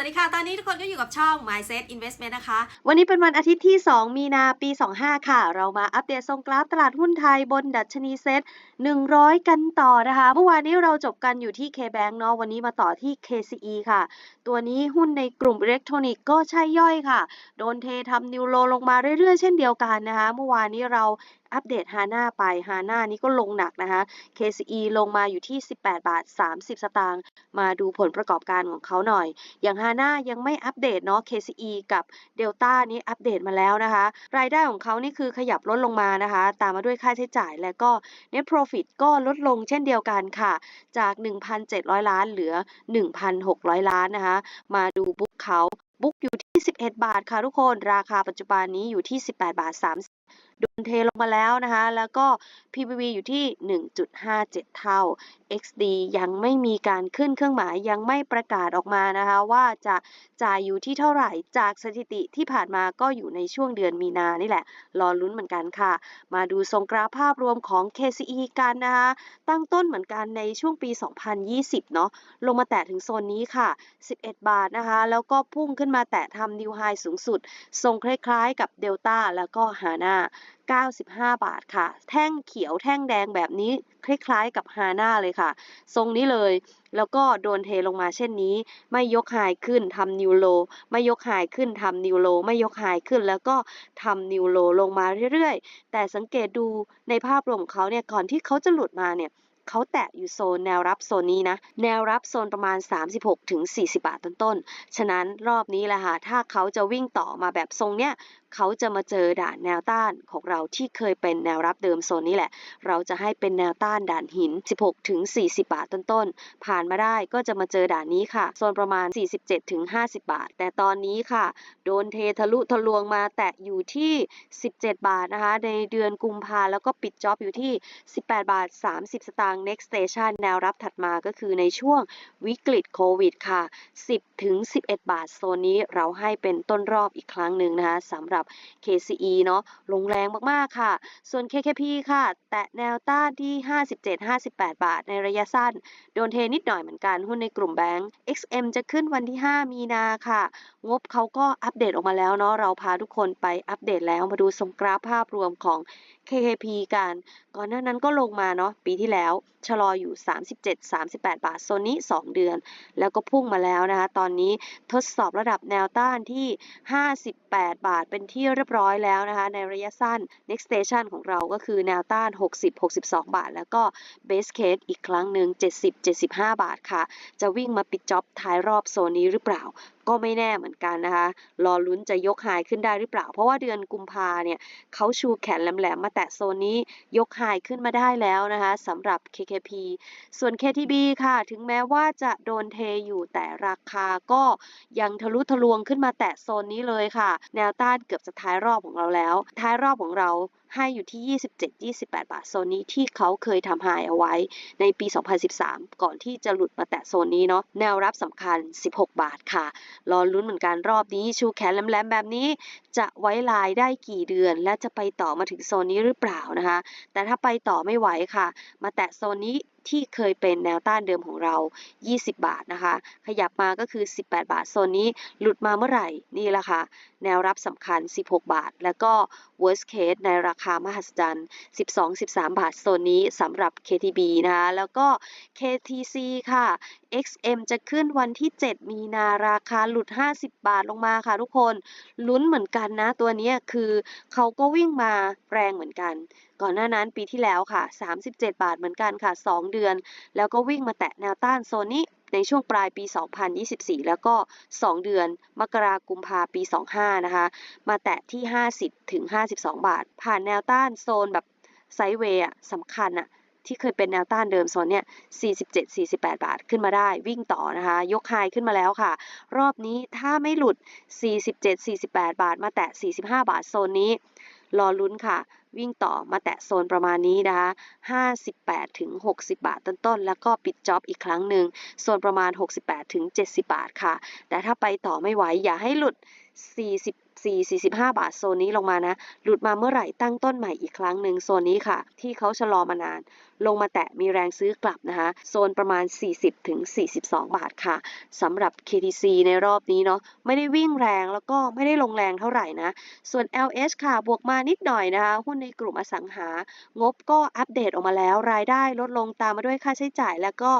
วัสดีค่ะ ตอนนี้ทุกคนก็อยู่กับช่อง Mindset Investment นะคะ วันนี้เป็นวันอาทิตย์ที่ 2 มีนาปี 25 ค่ะ เรามาอัปเดตทรงกราฟตลาดหุ้นไทยบนดัชนีเซ็ต100 กันต่อนะคะ เมื่อวานนี้เราจบกันอยู่ที่ KBank เนาะ วันนี้มาต่อที่ KCE ค่ะ ตัวนี้หุ้นในกลุ่มอิเล็กทรอนิกส์ก็ใช่ย่อยค่ะ โดนเททำนิวโลลงมาเรื่อยๆ เช่นเดียวกันนะคะ เมื่อวานนี้เราอัปเดตฮาน่าไปฮาน่านี้ก็ลงหนักนะคะ KCE ลงมาอยู่ที่ 18 บาท 30 สตางค์มาดูผลประกอบการของเขาหน่อย อย่างฮาน่ายังไม่อัปเดตเนาะ KCE กับ Delta นี้อัปเดตมาแล้วนะคะ รายได้ของเขานี่คือขยับลดลงมานะคะ ตามมาด้วยค่าใช้จ่ายและก็ Net Profit ก็ลดลงเช่นเดียวกันค่ะ จาก 1,700 ล้านเหลือ 1,600 ล้านนะคะ มาดูบุ๊กเขาบุ๊กอยู่ที่ 11 บาทค่ะทุกคน ราคาปัจจุบันนี้อยู่ที่ 18 บาท 30 โดนเทลงมาแล้วนะคะ แล้วก็ PBV อยู่ที่ 1.57 เท่า XD ยังไม่มีการขึ้นเครื่องหมายยังไม่ประกาศออกมานะคะ ว่าจะจ่ายอยู่ที่เท่าไหร่จากสถิติที่ผ่านมาก็อยู่ในช่วงเดือนมีนานี่แหละ รอลุ้นเหมือนกันค่ะ มาดูทรงกราฟภาพรวมของ KCE กันนะคะ ตั้งต้นเหมือนกันในช่วงปี 2020 เนาะลงมาแตะถึงโซนนี้ค่ะ 11 บาทนะคะ แล้วก็พุ่งขึ้นมาแตะทำนิวไฮสูงสุด ทรงคล้ายๆ กับเดลต้าแล้วก็ฮาน่า95 บาทค่ะ แท่งเขียวแท่งแดงแบบนี้คล้ายๆกับฮาน่าเลยค่ะ ทรงนี้เลย แล้วก็โดนเทลงมาเช่นนี้ ไม่ยกไฮขึ้นทำนิวโล ไม่ยกไฮขึ้นทำนิวโล ไม่ยกไฮขึ้น แล้วก็ทำนิวโลลงมาเรื่อยๆ แต่สังเกตดูในภาพรวมของเขาเนี่ย ก่อนที่เขาจะหลุดมาเนี่ยเขาแตะอยู่โซนแนวรับโซนนี้นะ แนวรับโซนประมาณ 36ถึง40 บาทต้นๆ ฉะนั้นรอบนี้แหละค่ะ ถ้าเขาจะวิ่งต่อมาแบบทรงเนี้ยเขาจะมาเจอด่านแนวต้านของเราที่เคยเป็นแนวรับเดิมโซนนี้แหละ เราจะให้เป็นแนวต้านด่านหิน 16 ถึง 40 บาทต้นๆ ผ่านมาได้ก็จะมาเจอด่านนี้ค่ะ โซนประมาณ 47 ถึง 50 บาท แต่ตอนนี้ค่ะ โดนเททะลุทะลวงมาแตะอยู่ที่ 17 บาทนะคะ ในเดือนกุมภาแล้วก็ปิดจ็อบอยู่ที่ 18 บาท 30 สตางค์ next station แนวรับถัดมาก็คือในช่วงวิกฤตโควิดค่ะ 10 ถึง 11 บาท โซนนี้เราให้เป็นต้นรอบอีกครั้งหนึ่งนะคะสำหรับ KCE เนาะลงแรงมากๆค่ะ ส่วน KKP ค่ะ แตะแนวต้านที่ 57-58 บาทในระยะสั้น โดนเทนิดหน่อยเหมือนกันหุ้นในกลุ่มแบงก์ XM จะขึ้นวันที่ 5 มีนาค่ะ งบเขาก็อัปเดตออกมาแล้วเนาะเราพาทุกคนไปอัปเดตแล้วมาดูสงกราฟภาพรวมของ KKP กันก่อนหน้านั้นก็ลงมาเนาะปีที่แล้วชะลออยู่ 37-38 บาทโซนนี้ 2 เดือน แล้วก็พุ่งมาแล้วนะคะ ตอนนี้ทดสอบระดับแนวต้านที่ 58 บาทเป็นที่เรียบร้อยแล้วนะคะ ในระยะสั้น next station ของเราก็คือแนวต้าน 60-62 บาท แล้วก็ base case อีกครั้งหนึ่ง70-75 บาทค่ะ จะวิ่งมาปิดจ็อบท้ายรอบโซนนี้หรือเปล่า ก็ไม่แน่เหมือนกันนะคะ รอลุ้นจะยกไฮขึ้นได้หรือเปล่า เพราะว่าเดือนกุมภาเนี่ยเขาชูแขนแหลมๆมาแตะโซนนี้ยกไฮขึ้นมาได้แล้วนะคะสำหรับ KKP ส่วน KTB ค่ะ ถึงแม้ว่าจะโดนเทอยู่แต่ราคาก็ยังทะลุทะลวงขึ้นมาแตะโซนนี้เลยค่ะ แนวต้านเกือบจะท้ายรอบของเราแล้ว ท้ายรอบของเราให้อยู่ที่ 27-28 บาท โซนนี้ที่เขาเคยทำไฮเอาไว้ในปี 2013 ก่อนที่จะหลุดมาแตะโซนนี้เนาะ แนวรับสำคัญ 16 บาทค่ะ รอลุ้นเหมือนกันรอบนี้ ชูแขนแหลมๆแบบนี้ จะไว้ลายได้กี่เดือน และจะไปต่อมาถึงโซนนี้หรือเปล่านะคะ แต่ถ้าไปต่อไม่ไหวค่ะ มาแตะโซนนี้ ที่เคยเป็นแนวต้านเดิมของเรา 20 บาทนะคะ ขยับมาก็คือ 18 บาท โซนนี้หลุดมาเมื่อไหร่นี่แหละค่ะ แนวรับสำคัญ 16 บาท แล้วก็ worst case ในราคามหัศจรรย์ 12-13 บาท โซนนี้สำหรับ KTB นะคะแล้วก็ KTC ค่ะ XM จะขึ้นวันที่ 7 มีนาราคาหลุด 50 บาทลงมาค่ะทุกคน ลุ้นเหมือนกันนะ ตัวนี้คือเขาก็วิ่งมาแรงเหมือนกัน ก่อนหน้านั้นปีที่แล้วค่ะ 37 บาทเหมือนกันค่ะ 2 เดือน แล้วก็วิ่งมาแตะแนวต้านโซนนี้ในช่วงปลายปี 2024 แล้วก็ 2 เดือน มกรากุมภาปี 25 นะคะ มาแตะที่ 50 ถึง 52 บาท ผ่านแนวต้านโซนแบบไซด์เวย์สำคัญอะที่เคยเป็นแนวต้านเดิมโซนเนี่ย 47-48 บาทขึ้นมาได้ วิ่งต่อนะคะ ยกไฮขึ้นมาแล้วค่ะ รอบนี้ถ้าไม่หลุด 47-48 บาท มาแตะ 45 บาทโซนนี้ รอลุ้นค่ะ วิ่งต่อมาแตะโซนประมาณนี้นะคะ58 ถึง 60 บาทต้นๆ แล้วก็ปิดจ็อบอีกครั้งหนึ่งโซนประมาณ 68 ถึง 70 บาทค่ะ แต่ถ้าไปต่อไม่ไหวอย่าให้หลุด 44 45 บาทโซนนี้ลงมานะ หลุดมาเมื่อไหร่ตั้งต้นใหม่อีกครั้งหนึ่งโซนนี้ค่ะ ที่เขาชะลอมานาน ลงมาแตะมีแรงซื้อกลับนะคะ โซนประมาณ 40ถึง42 บาทค่ะสำหรับ KTC ในรอบนี้เนาะไม่ได้วิ่งแรงแล้วก็ไม่ได้ลงแรงเท่าไหร่นะ ส่วน LH ค่ะ บวกมานิดหน่อยนะคะ หุ้นในกลุ่มอสังหา งบก็อัปเดตออกมาแล้ว รายได้ลดลงตามมาด้วยค่าใช้จ่าย แล้วก็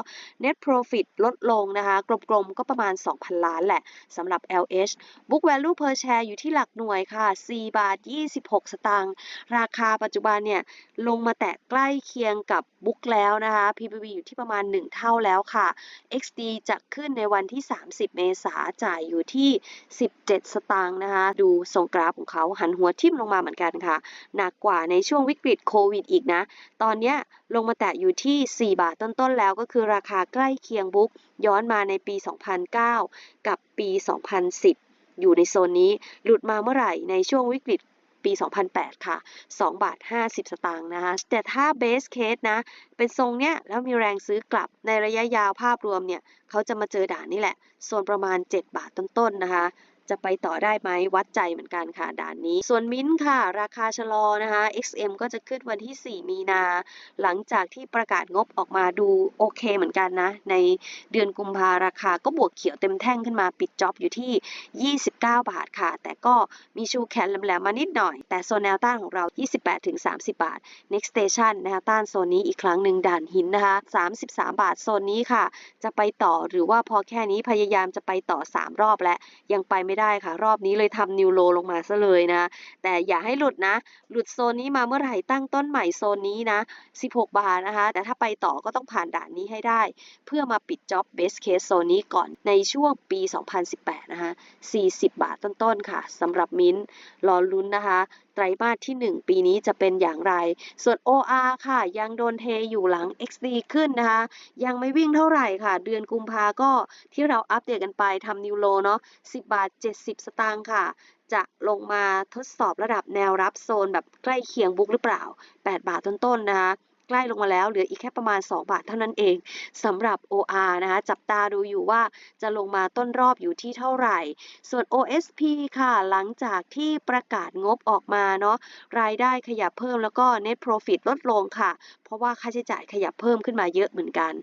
net profit ลดลงนะคะ กลมๆก็ประมาณ 2,000 ล้านแหละสำหรับ LH book value per share อยู่ที่หลักหน่วยค่ะ 4 บาท 26 สตางค์ ราคาปัจจุบันเนี่ยลงมาแตะใกล้เคียงกับบุ๊กแล้วนะคะ PBV อยู่ที่ประมาณ 1 เท่าแล้วค่ะ XD จะขึ้นในวันที่ 30 เมษาจ่ายอยู่ที่ 17 สตางค์นะคะ ดูทรงกราฟของเขาหันหัวทิ่มลงมาเหมือนกันค่ะ หนักกว่าในช่วงวิกฤตโควิดอีกนะ ตอนนี้ลงมาแตะอยู่ที่ 4 บาทต้นๆแล้วก็คือราคาใกล้เคียงบุ๊กย้อนมาในปี 2009 กับปี 2010 อยู่ในโซนนี้ หลุดมาเมื่อไหร่ในช่วงวิกฤตปี 2008 ค่ะ 2 บาท 50 สตางค์นะคะ แต่ถ้าเบสเคสนะ เป็นทรงเนี้ย แล้วมีแรงซื้อกลับ ในระยะยาวภาพรวมเนี่ย เขาจะมาเจอด่านนี่แหละ โซนประมาณ 7 บาทต้นๆ นะคะ จะไปต่อได้ไหมวัดใจเหมือนกันค่ะด่านนี้ ส่วนมิ้นค่ะ ราคาชะลอนะคะ XM ก็จะขึ้นวันที่ 4 มีนา หลังจากที่ประกาศงบออกมาดูโอเคเหมือนกันนะ ในเดือนกุมภาราคาก็บวกเขียวเต็มแท่งขึ้นมาปิดจ็อบอยู่ที่ 29 บาทค่ะ แต่ก็มีชูแขนแหลมๆมานิดหน่อย แต่โซนแนวต้านของเรา 28-30 บาท next station แนวต้านโซนนี้อีกครั้งหนึ่งด่านหินนะคะ 33 บาทโซนนี้ค่ะ จะไปต่อหรือว่าพอแค่นี้พยายามจะไปต่อ 3 รอบแล้วยังไปไม่ได้ค่ะ รอบนี้เลยทำนิวโลลงมาซะเลยนะ แต่อย่าให้หลุดนะ หลุดโซนนี้มาเมื่อไหร่ตั้งต้นใหม่โซนนี้นะ 16 บาทนะคะ แต่ถ้าไปต่อก็ต้องผ่านด่านนี้ให้ได้ เพื่อมาปิดจ็อบเบสเคสโซนนี้ก่อนในช่วงปี 2018 นะคะ 40 บาทต้นๆค่ะสำหรับมิ้นท์รอลุ้นนะคะ ตรมาสที่ 1 ปีนี้จะเป็นอย่างไร ส่วน OR ค่ะ ยังโดนเทอยู่หลัง XD ขึ้นนะคะ ยังไม่วิ่งเท่าไหร่ค่ะ เดือนกุมภาก็ที่เราอัปเดตกันไปทำนิวโลเนาะ10 บาท 70 สตางค์ค่ะจะลงมาทดสอบระดับแนวรับโซนแบบใกล้เคียงบุ๊กหรือเปล่า 8 บาทต้นๆนะคะ ใกล้ลงมาแล้วเหลืออีกแค่ประมาณ 2 บาทเท่านั้นเองสำหรับ OR นะคะจับตาดูอยู่ว่าจะลงมาต้นรอบอยู่ที่เท่าไหร่ ส่วน OSP ค่ะ หลังจากที่ประกาศงบออกมาเนาะรายได้ขยับเพิ่มแล้วก็ net profit ลดลงค่ะ เพราะว่าค่าใช้จ่ายขยับเพิ่มขึ้นมาเยอะเหมือนกัน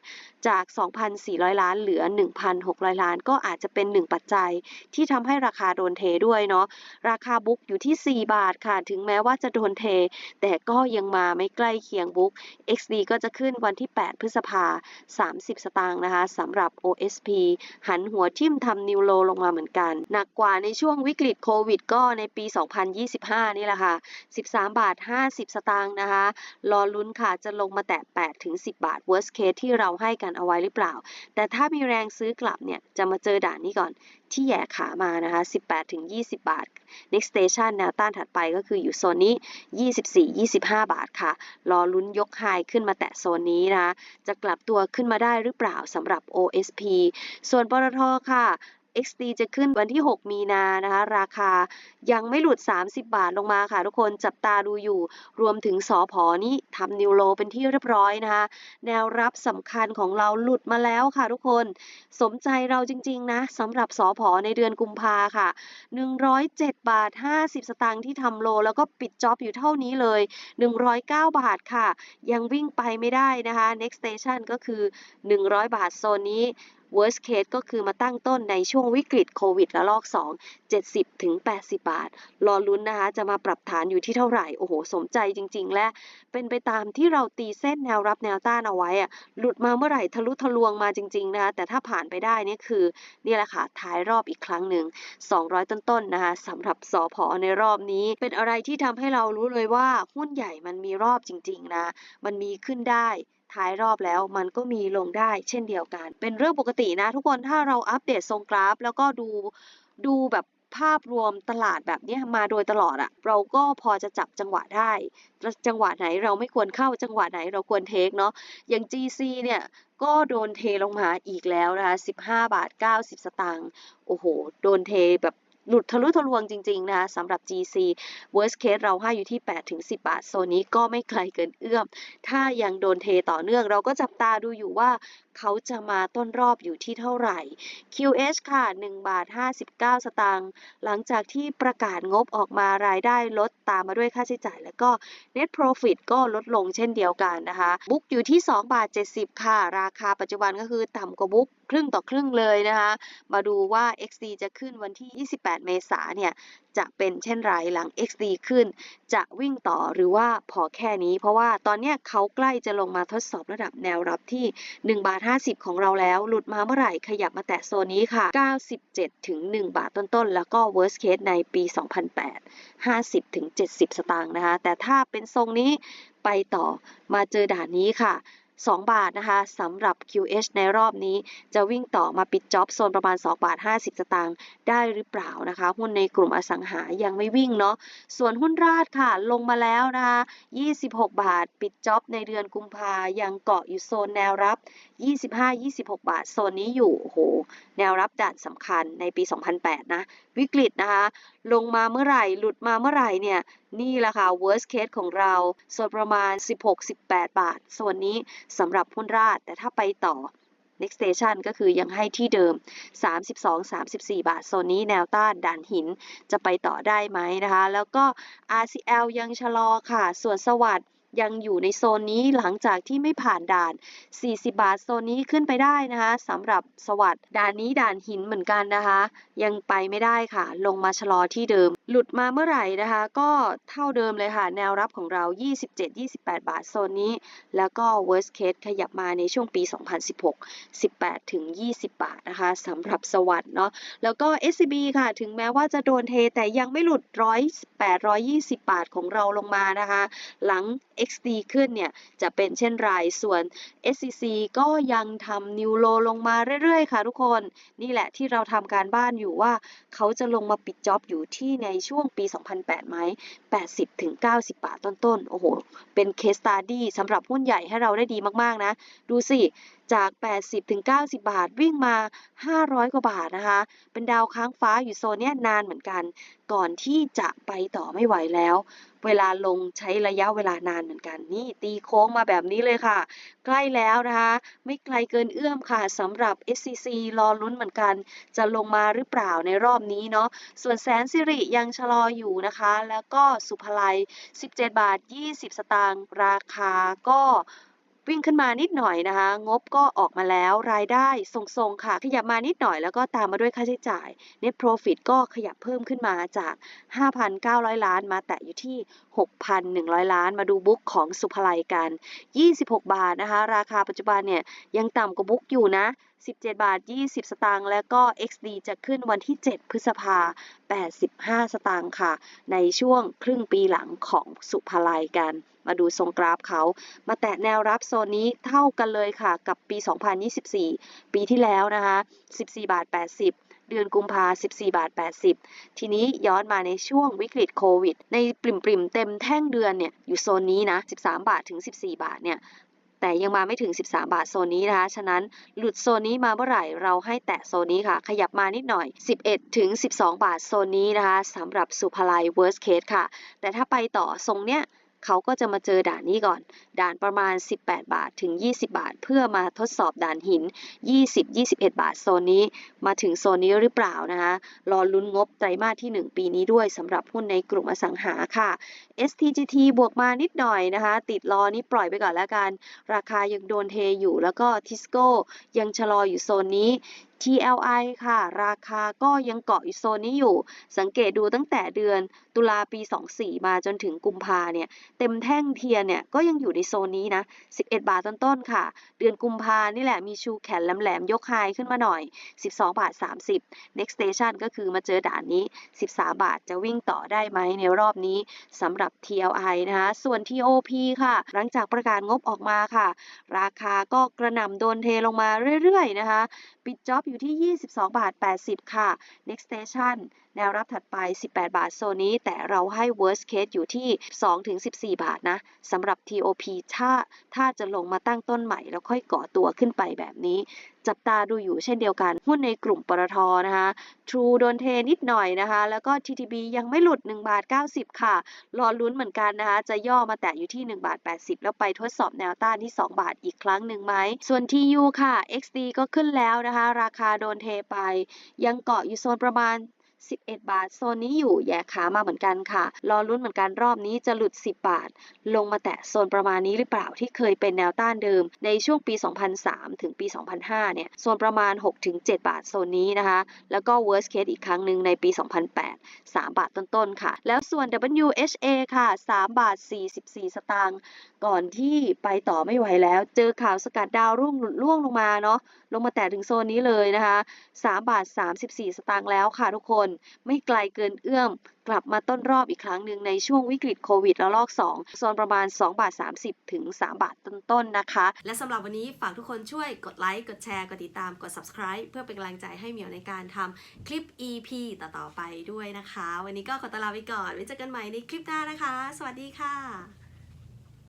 จาก 2,400 ล้านเหลือ 1,600 ล้าน ก็อาจจะเป็นหนึ่งปัจจัยที่ทำให้ราคาโดนเทด้วยเนาะราคาบุ๊กอยู่ที่ 4 บาทค่ะ ถึงแม้ว่าจะโดนเท แต่ก็ยังมาไม่ใกล้เคียงบุ๊ก XD ก็จะขึ้นวันที่ 8 พฤษภา 30 สตางค์นะคะสำหรับ OSP หันหัวทิ่มทำนิวโลลงมาเหมือนกัน หนักกว่าในช่วงวิกฤตโควิดก็ในปี 2025 นี่แหละค่ะ 13 บาท 50 สตางค์นะคะ รอลุ้นค่ะจะลงมาแตะ8ถึง10 บาท worst case ที่เราให้กันเอาไว้หรือเปล่า แต่ถ้ามีแรงซื้อกลับเนี่ยจะมาเจอด่านนี้ก่อนที่แย่ขามานะคะ 18ถึง20 บาท next station แนวต้านถัดไปก็คืออยู่โซนนี้ 24-25 บาทค่ะ รอลุ้นยกไฮขึ้นมาแตะโซนนี้นะคะจะกลับตัวขึ้นมาได้หรือเปล่าสำหรับ OSP ส่วนปตทค่ะ XD จะขึ้นวันที่ 6 มีนานะคะ ราคายังไม่หลุด 30 บาทลงมาค่ะ ทุกคนจับตาดูอยู่ รวมถึงสอพอนี่ทำนิวโลเป็นที่เรียบร้อยนะคะ แนวรับสำคัญของเราหลุดมาแล้วค่ะทุกคน สมใจเราจริง ๆ นะสำหรับสอพอในเดือนกุมภาค่ะ 107 บาท 50 สตางค์ที่ทำโล แล้วก็ปิดจ็อบอยู่เท่านี้เลย 109 บาทค่ะ ยังวิ่งไปไม่ได้นะคะ next station ก็คือ 100 บาทโซนนี้ worst case ก็คือมาตั้งต้นในช่วงวิกฤตโควิดระลอก 2 70ถึง80 บาท รอลุ้นนะคะ จะมาปรับฐานอยู่ที่เท่าไหร่ โอ้โห สมใจจริง ๆ และเป็นไปตามที่เราตีเส้นแนวรับแนวต้านเอาไว้อะหลุดมาเมื่อไหร่ทะลุทะลวงมาจริง ๆ นะคะ แต่ถ้าผ่านไปได้นี่คือ นี่แหละค่ะท้ายรอบอีกครั้งหนึ่ง 200 ต้น ๆ นะคะสำหรับสอพอในรอบนี้ เป็นอะไรที่ทำให้เรารู้เลยว่าหุ้นใหญ่มันมีรอบจริง ๆ นะ มันมีขึ้นได้ ท้ายรอบแล้ว มันก็มีลงได้เช่นเดียวกัน เป็นเรื่องปกตินะทุกคนถ้าเราอัปเดตทรงกราฟ แล้วก็ดูดูแบบภาพรวมตลาดแบบนี้มาโดยตลอดอะเราก็พอจะจับจังหวะได้ จังหวะไหนเราไม่ควรเข้าจังหวะไหนเราควรเทคเนาะอย่าง GC เนี่ยก็โดนเทลงมาอีกแล้วนะคะ 15 บาท 90 สตางค์โอ้โห โดนเทแบบ หลุดทะลุทะลวงจริงๆนะคะสำหรับ GC worst case เราให้อยู่ที่8ถึง10 บาท โซนนี้ก็ไม่ไกลเกินเอื้อม ถ้ายังโดนเทต่อเนื่องเราก็จับตาดูอยู่ว่า เขาจะมาต้นรอบอยู่ที่เท่าไหร่ QH ค่ะ 1 บาท 59 สตางค์ หลังจากที่ประกาศงบออกมารายได้ลดตามมาด้วยค่าใช้จ่าย แล้วก็ Net Profit ก็ลดลงเช่นเดียวกันนะคะ บุ๊กอยู่ที่ 2 บาท 70 ค่ะ ราคาปัจจุบันก็คือต่ำกว่าบุ๊กครึ่งต่อครึ่งเลยนะคะ มาดูว่า XD จะขึ้นวันที่ 28 เมษาเนี่ย จะเป็นเช่นไรหลัง XD ขึ้น จะวิ่งต่อหรือว่าพอแค่นี้ เพราะว่าตอนนี้เขาใกล้จะลงมาทดสอบระดับแนวรับที่1บาท50 ของเราแล้ว หลุดมาเมื่อไหร่ขยับมาแตะโซนนี้ค่ะ 97 ถึง 1 บาทต้นๆ แล้วก็ worst case ในปี 2008 50 ถึง 70 สตางค์นะคะ แต่ถ้าเป็นทรงนี้ไปต่อมาเจอด่านนี้ค่ะ 2 บาทนะคะสำหรับ QH ในรอบนี้จะวิ่งต่อมาปิดจ็อบโซนประมาณ 2 บาท 50 สตางค์ได้หรือเปล่านะคะ หุ้นในกลุ่มอสังหายังไม่วิ่งเนาะส่วนหุ้นราดค่ะลงมาแล้วนะคะ26 บาท ปิดจ็อบในเดือนกุมภายังเกาะอยู่โซนแนวรับ 25-26 บาท โซนนี้อยู่โอ้โหแนวรับด่านสำคัญในปี 2008 นะ วิกฤตนะคะ ลงมาเมื่อไหร่ หลุดมาเมื่อไหร่เนี่ยนี่แหละค่ะ worst case ของเราส่วนประมาณ 16-18 บาท ส่วนนี้สำหรับหุ้นราดแต่ถ้าไปต่อ next station ก็คือยังให้ที่เดิม 32-34 บาท โซนนี้แนวต้านด่านหินจะไปต่อได้ไหมนะคะ แล้วก็ RCL ยังชะลอค่ะ ส่วนสวัสด์ ยังอยู่ในโซนนี้หลังจากที่ไม่ผ่านด่าน 40 บาทโซนนี้ขึ้นไปได้นะคะสำหรับสวัสด์ด่านนี้ด่านหินเหมือนกันนะคะ ยังไปไม่ได้ค่ะ ลงมาชะลอที่เดิม หลุดมาเมื่อไหร่นะคะ ก็เท่าเดิมเลยค่ะ แนวรับของเรา 27-28 บาทโซนนี้ แล้วก็ worst case ขยับมาในช่วงปี 2016 18ถึง20 บาทนะคะสำหรับสวัสด์เนาะแล้วก็ SCB ค่ะถึงแม้ว่าจะโดนเทแต่ยังไม่หลุด108 120 บาทของเราลงมานะคะ หลัง XD ขึ้นเนี่ยจะเป็นเช่นไร ส่วน SCC ก็ยังทำนิวโลลงมาเรื่อยๆ ค่ะทุกคน นี่แหละที่เราทำการบ้านอยู่ว่า เขาจะลงมาปิดจ็อบอยู่ที่ในช่วงปี 2008 ไหม 80 ถึง 90 บาทต้นๆ โอ้โห เป็นเคสต u d ดี้สำหรับหุ้นใหญ่ให้เราได้ดีมากๆ นะ ดูสิ จาก 80-90 บาทวิ่งมา 500 กว่าบาทนะคะ เป็นดาวค้างฟ้าอยู่โซนนี้นานเหมือนกัน ก่อนที่จะไปต่อไม่ไหวแล้ว เวลาลงใช้ระยะเวลานานเหมือนกัน นี่ตีโค้งมาแบบนี้เลยค่ะ ใกล้แล้วนะคะ ไม่ไกลเกินเอื้อมค่ะสำหรับ SCC รอลุ้นเหมือนกัน จะลงมาหรือเปล่าในรอบนี้เนาะ ส่วนแสนสิริยังชะลออยู่นะคะ แล้วก็สุภไล17 บาท 20 สตางค์ราคาก็ วิ่งขึ้นมานิดหน่อยนะคะ งบก็ออกมาแล้วรายได้ทรงๆค่ะ ขยับมานิดหน่อยแล้วก็ตามมาด้วยค่าใช้จ่าย Net Profit ก็ขยับเพิ่มขึ้นมาจาก 5,900 ล้านมาแตะอยู่ที่ 6,100 ล้าน มาดูบุ๊กของสุภไลกัน 26 บาทนะคะ ราคาปัจจุบันเนี่ยยังต่ำกว่าบุ๊กอยู่นะ 17 บาท 20 สตางค์แล้วก็ XD จะขึ้นวันที่ 7 พฤษภา 85 สตางค์ค่ะ ในช่วงครึ่งปีหลังของสุภาลัยกัน มาดูทรงกราฟเขา มาแตะแนวรับโซนนี้เท่ากันเลยค่ะกับปี 2024 ปีที่แล้วนะคะ 14 บาท 80 เดือนกุมภา14บาท80 ทีนี้ย้อนมาในช่วงวิกฤตโควิด ในปริมปริมๆเต็มแท่งเดือนเนี่ยอยู่โซนนี้นะ 13 บาทถึง 14 บาทเนี่ยแต่ยังมาไม่ถึง 13 บาทโซนนี้นะคะ ฉะนั้นหลุดโซนนี้มาเมื่อไหร่เราให้แตะโซนนี้ค่ะ ขยับมานิดหน่อย 11 ถึง 12 บาทโซนนี้นะคะสำหรับสุภาลัย worst case ค่ะ แต่ถ้าไปต่อทรงเนี้ย เขาก็จะมาเจอด่านนี้ก่อน ด่านประมาณ 18 บาทถึง 20 บาท เพื่อมาทดสอบด่านหิน 20-21 บาทโซนนี้ มาถึงโซนนี้หรือเปล่านะคะรอลุ้นงบไตรมาสที่ 1 ปีนี้ด้วยสำหรับหุ้นในกลุ่มอสังหาค่ะ STGT บวกมานิดหน่อยนะคะ ติดรอนี้ปล่อยไปก่อนแล้วกัน ราคายังโดนเทอยู่แล้วก็ทิสโก้ยังชะลออยู่โซนนี้ TLI ค่ะ ราคาก็ยังเกาะอยู่โซนนี้อยู่ สังเกตดูตั้งแต่เดือนตุลาปี 24 มาจนถึงกุมภาเนี่ย เต็มแท่งเทียนเนี่ย ก็ยังอยู่ในโซนนี้นะ 11 บาทต้นๆค่ะ เดือนกุมภานี่แหละมีชูแขนแหลมๆ ยกไฮขึ้นมาหน่อย 12 บาท 30 next station ก็คือมาเจอด่านนี้ 13 บาทจะวิ่งต่อได้ไหมในรอบนี้สำหรับ TLI นะคะ ส่วน TOP ค่ะ หลังจากประกาศงบออกมาค่ะ ราคาก็กระหน่ำโดนเทลงมาเรื่อยๆนะคะ ปิดจ็อบอยู่ที่ 22 บาท 80 ค่ะ next station แนวรับถัดไป 18 บาทโซนนี้ แต่เราให้ worst case อยู่ที่ 2-14 บาทนะสำหรับ TOP ถ้าถ้าจะลงมาตั้งต้นใหม่ แล้วค่อยก่อตัวขึ้นไปแบบนี้ จับตาดูอยู่เช่นเดียวกัน หุ้นในกลุ่มปตทนะคะ True โดนเทนิดหน่อยนะคะ แล้วก็ TTB ยังไม่หลุด 1 บาท 90 ค่ะ รอลุ้นเหมือนกันนะคะ จะย่อมาแตะอยู่ที่ 1 บาท 80 แล้วไปทดสอบแนวต้านที่ 2 บาทอีกครั้งหนึ่งไหม ส่วน TU ค่ะ XD ก็ขึ้นแล้วนะคะ ราคาโดนเทไป ยังเกาะอยู่โซนประมาณ 11 บาท โซนนี้อยู่แย่ขามาเหมือนกันค่ะ รอลุ้นเหมือนกันรอบนี้จะหลุด 10 บาท ลงมาแตะโซนประมาณนี้หรือเปล่าที่เคยเป็นแนวต้านเดิม ในช่วงปี 2003 ถึงปี 2005 เนี่ย โซนประมาณ 6-7 บาทโซนนี้นะคะ แล้วก็ worst case อีกครั้งหนึ่งในปี 2008 3 บาทต้นๆค่ะ แล้วส่วน WHA ค่ะ 3 บาท 44 สตางค์ ก่อนที่ไปต่อไม่ไหวแล้ว เจอข่าวสกัดดาวรุ่งหลุดล่วงลงมาเนาะ ลงมาแตะถึงโซนนี้เลยนะคะ 3 บาท 34 สตางค์แล้วค่ะทุกคนไม่ไกลเกินเอื้อม กลับมาต้นรอบอีกครั้งหนึ่งในช่วงวิกฤตโควิดระลอก 2 โซนประมาณ 2 บาท 30 ถึง 3 บาทต้นๆนะคะ และสำหรับวันนี้ฝากทุกคนช่วยกดไลค์ กดแชร์ กดติดตาม กด subscribe เพื่อเป็นกำลังใจให้เหมียวในการทำคลิป EP ต่อๆไปด้วยนะคะ วันนี้ก็ขอตลาไปก่อนไว้เจอกันใหม่ในคลิปหน้านะคะ สวัสดีค่ะ